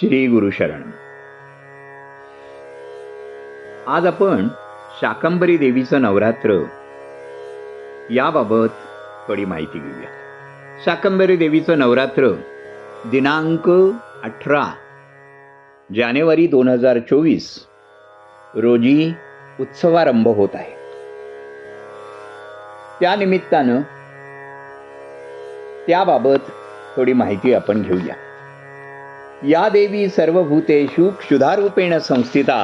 श्री गुरुशरण आज आपण शाकंबरी देवीचं नवरात्र याबाबत थोडी माहिती घेऊया शाकंबरी देवीचं नवरात्र दिनांक अठरा जानेवारी दोन हजार चोवीस रोजी उत्सवारंभ होत आहे. त्यानिमित्तानं त्याबाबत थोडी माहिती आपण घेऊया. या देवी सर्वभूतेषु क्षुधारूपेण संस्थिता।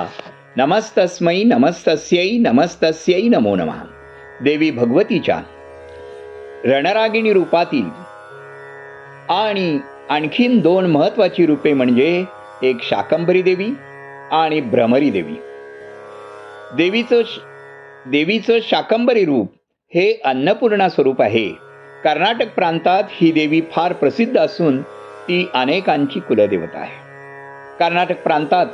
नमस्तस्मै नमस्तस्यै नमस्तस्यै नमो नमः। देवी भगवतीच्या रणरागिणी रूपातील आणि आणखीन दोन महत्वाची रूपे म्हणजे एक शाकंभरी देवी आणि भ्रमरी देवी। देवीचं देवीचं शाकंभरी रूप हे अन्नपूर्णा स्वरूप आहे। कर्नाटक प्रांतात ही देवी फार प्रसिद्ध असून ती अनेकांची कुलदेवता आहे. कर्नाटक प्रांतात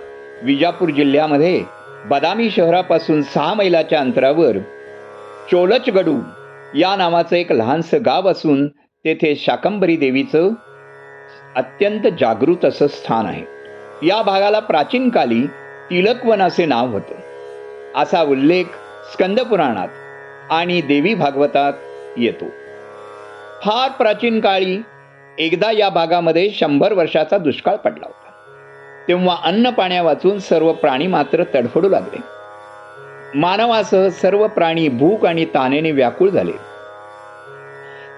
विजापूर जिल्ह्यामध्ये बदामी शहरापासून सहा मैलाच्या अंतरावर चोलचगडू या नावाचं एक लहानसं गाव असून तेथे शाकंभरी देवीचं अत्यंत जागृत असं स्थान आहे. या भागाला प्राचीन काली तिलकवन असे नाव होतं. असा उल्लेख स्कंदपुराणात आणि देवी भागवतात येतो. फार प्राचीन काळी एकदा या भागामध्ये शंभर वर्षाचा दुष्काळ पडला होता. तेव्हा अन्न पाण्या वाचून सर्व प्राणी मात्र तडफडू लागले. मानवासह सर्व प्राणी भूक आणि तानेने व्याकुळ झाले.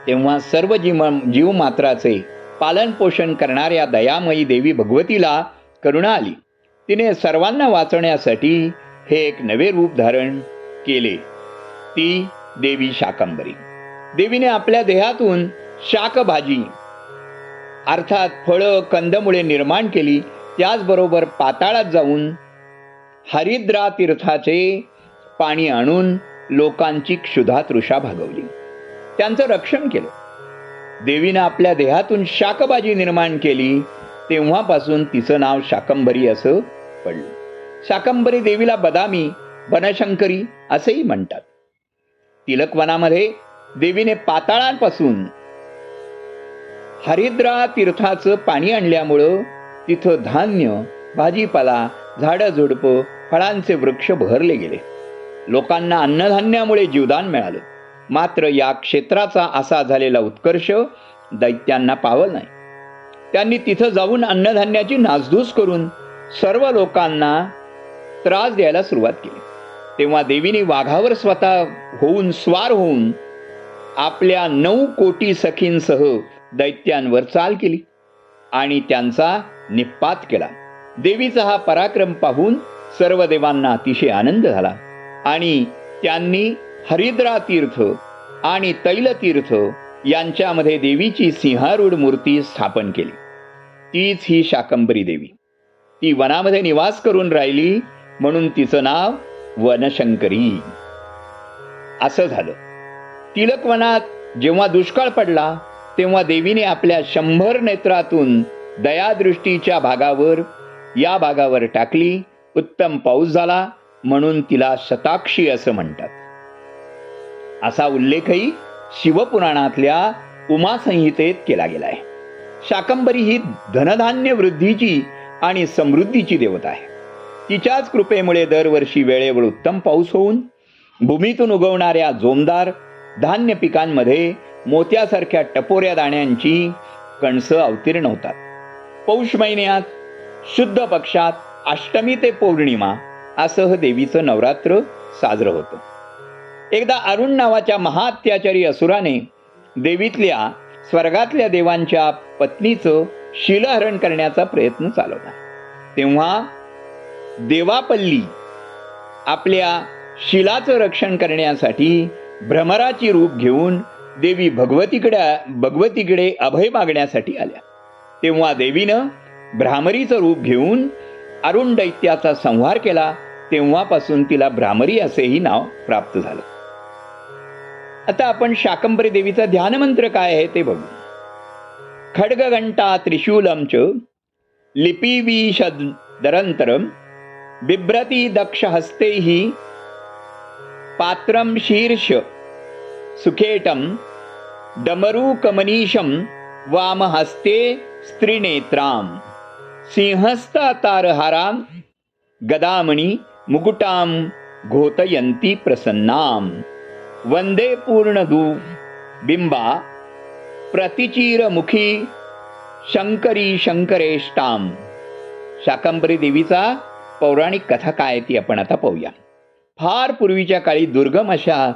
तेव्हा सर्व जीव मात्राचे पालन पोषण करणाऱ्या दयामयी देवी भगवतीला करुणा आली. तिने सर्वांना वाचवण्यासाठी हे एक नवे रूप धारण केले. ती देवी शाकंबरी. देवीने आपल्या देहातून शाकभाजी अर्थात फळं कंदमुळे निर्माण केली त्याचबरोबर पाताळात जाऊन हरिद्रा तीर्थाचे पाणी आणून लोकांची क्षुधा तृषा भागवली. त्यांचं रक्षण केलं. देवीनं आपल्या देहातून शाकबाजी निर्माण केली तेव्हापासून तिचं नाव शाकंभरी असं पडलं. शाकंभरी देवीला बदामी बनशंकरी असेही म्हणतात. तिलकवनामध्ये देवीने पाताळांपासून हरिद्रा तीर्थाचं पाणी आणल्यामुळं तिथं धान्य भाजीपाला झाडं झुडपं फळांचे वृक्ष बहरले गेले. लोकांना अन्नधान्यामुळे जीवदान मिळालं. मात्र या क्षेत्राचा असा झालेला उत्कर्ष दैत्यांना पावल नाही. त्यांनी तिथं जाऊन अन्नधान्याची नासधूस करून सर्व लोकांना त्रास द्यायला सुरुवात केली. तेव्हा देवीने वाघावर स्वतः होऊन स्वार होऊन आपल्या नऊ कोटी सखींसह दैत्यांवर चाल केली आणि त्यांचा निपात केला. देवीचा हा पराक्रम पाहून सर्व देवांना अतिशय आनंद झाला आणि त्यांनी हरिद्रा तीर्थ आणि तैलतीर्थ यांच्यामध्ये देवीची सिंहारूढ मूर्ती स्थापन केली. तीच ही शाकंबरी देवी. ती वनामध्ये निवास करून राहिली म्हणून तिचं नाव वनशंकरी. असं झालं. तिलकवनात जेव्हा दुष्काळ पडला तेव्हा देवीने आपल्या शंभर नेत्रातून दयादृष्टीच्या भागावर या भागावर टाकली उत्तम पाऊस झाला म्हणून तिला शताक्षी असं म्हणतात. असा उल्लेखही शिवपुराणातल्या उमा संहितेत केला गेला आहे. शाकंबरी ही धनधान्य वृद्धीची आणि समृद्धीची देवता आहे. तिच्याच कृपेमुळे दरवर्षी वेळेवर उत्तम पाऊस होऊन भूमीतून उगवणाऱ्या जोमदार धान्य पिकांमध्ये मोत्यासारख्या टपोऱ्या दाण्यांची कणसं अवतीर्ण होतात. पौष महिन्यात शुद्ध पक्षात अष्टमी ते पौर्णिमा असं देवीचं नवरात्र साजरं होतं. एकदा अरुण नावाच्या महाअत्याचारी असुराने देवीतल्या स्वर्गातल्या देवांच्या पत्नीचं शिलहरण करण्याचा प्रयत्न चालवला. तेव्हा देवापल्ली आपल्या शिलाचं रक्षण करण्यासाठी भ्रमराची रूप घेऊन देवी भगवतीकडे भगवतीकडे अभय मागण्यासाठी आल्या. तेव्हा देवीनं भ्रामरीचं रूप घेऊन अरुण दैत्याचा संहार केला. तेव्हापासून तिला भ्रामरी असेही नाव प्राप्त झालं. आता आपण शाकंबरी देवीचा ध्यानमंत्र काय आहे ते बघू. खड्गघंटा त्रिशूलम च लिपिविशदरंतरम बिभ्रती दक्ष हस्ते पात्रम शीर्ष सुखेटं डमरूकमनीशं वामहस्ते स्त्रीनेत्रां सिंहस्तातारहारां गदामणि मुकुटां घोतयन्ती प्रसन्नां। वन्दे वंदे पूर्णदू बिम्बा प्रतिचीरमुखी शंकरी शंकरेष्टाम शाकंबरी देवीचा पौराणिक कथा काय ती आपण आता पाहूया. फार पूर्वीच्या काळी दुर्गम अशा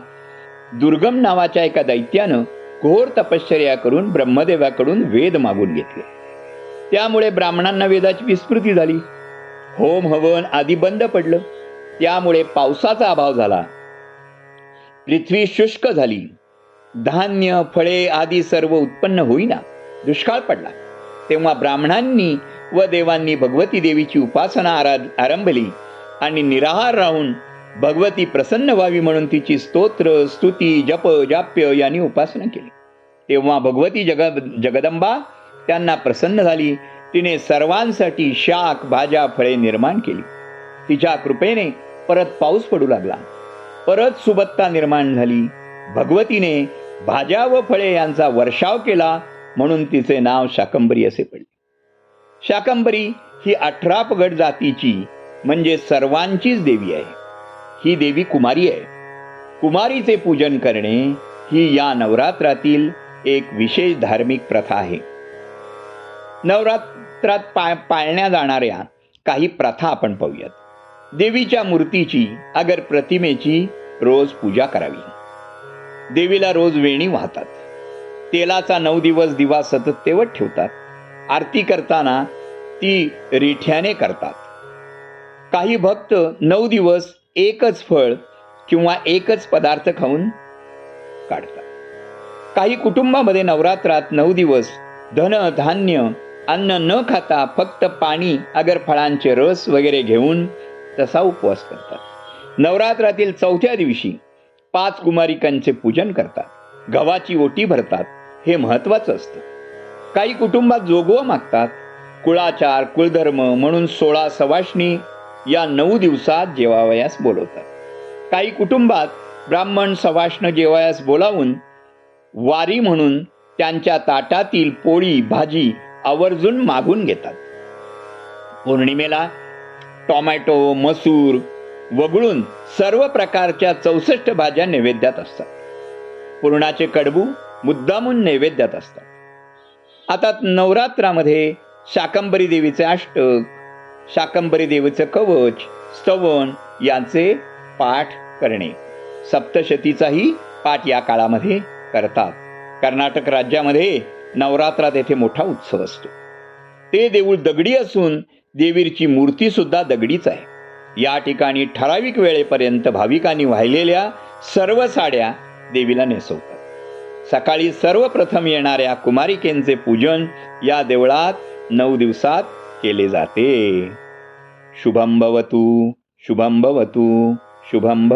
दुर्गम नावाच्या एका दैत्यानं घोर तपश्चर्या करून ब्रह्मदेवाकडून वेद मागून घेतले. त्यामुळे ब्राह्मणांना वेदाची विस्मृती झाली. होम हवन आदी बंद पडलं. त्यामुळे पावसाचा अभाव झाला. पृथ्वी शुष्क झाली. धान्य फळे आदी सर्व उत्पन्न होईना दुष्काळ पडला. तेव्हा ब्राह्मणांनी व देवांनी भगवती देवीची उपासना आरा आरंभली आणि निराहार राहून भगवती प्रसन्न व्हावी म्हणून तिची स्तोत्र स्तुती जप जाप्य यांनी उपासना केली. तेव्हा भगवती जग जगदंबा त्यांना प्रसन्न झाली. तिने सर्वांसाठी शाक भाज्या फळे निर्माण केली. तिच्या कृपेने परत पाऊस पडू लागला. परत सुबत्ता निर्माण झाली. भगवतीने भाज्या व फळे यांचा वर्षाव केला म्हणून तिचे नाव शाकंबरी असे पडले. शाकंबरी ही अठरापगड जातीची म्हणजे सर्वांचीच देवी आहे. ही देवी कुमारी आहे. कुमारीचे पूजन करणे ही या नवरात्रातील एक विशेष धार्मिक प्रथा आहे. नवरात्रात पा पाळल्या जाणाऱ्या काही प्रथा आपण पाहूयात. देवीच्या मूर्तीची अगर प्रतिमेची रोज पूजा करावी. देवीला रोज वेणी वाहतात. तेलाचा नऊ दिवस दिवा सतत तेवत ठेवतात. आरती करताना ती रिठ्याने करतात. काही भक्त नऊ दिवस एकच फळ किंवा एकच पदार्थ खाऊन काढतात. काही कुटुंबामध्ये नवरात्रात नऊ दिवस धन धान्य अन्न न खाता फक्त पाणी अगर फळांचे रस वगैरे घेऊन तसा उपवास करतात. नवरात्रातील चौथ्या दिवशी पाच कुमारिकांचे पूजन करतात. गव्हाची ओटी भरतात. हे महत्वाचं असतं. काही कुटुंबात जोगवं मागतात. कुळाचार कुळधर्म म्हणून सोळा सवाष्णी या नऊ दिवसात जेवावयास बोलवतात. काही कुटुंबात ब्राह्मण सवाष्ण जेवायास बोलावून वारी म्हणून त्यांच्या ताटातील पोळी भाजी आवर्जून मागून घेतात. पौर्णिमेला टोमॅटो मसूर वगळून सर्व प्रकारच्या चौसष्ट भाज्या नैवेद्यात असतात. पूर्णाचे कडबू मुद्दामून नैवेद्यात असतात. आता नवरात्रामध्ये शाकंबरी देवीचे अष्टक शाकंबरी देवीचं कवच स्तवन यांचे पाठ करणे. सप्तशतीचाही पाठ या काळामध्ये करतात. कर्नाटक राज्यामध्ये नवरात्रात येथे मोठा उत्सव असतो. ते देऊळ दगडी असून देवीची मूर्ती सुद्धा दगडीच आहे. या ठिकाणी ठराविक वेळेपर्यंत भाविकांनी वाहिलेल्या सर्व साड्या देवीला नेसवतात. सकाळी सर्वप्रथम येणाऱ्या कुमारिकेंचे पूजन या देवळात नऊ दिवसात केले जाते. शुभम शुभंभवतू शुभम शुभम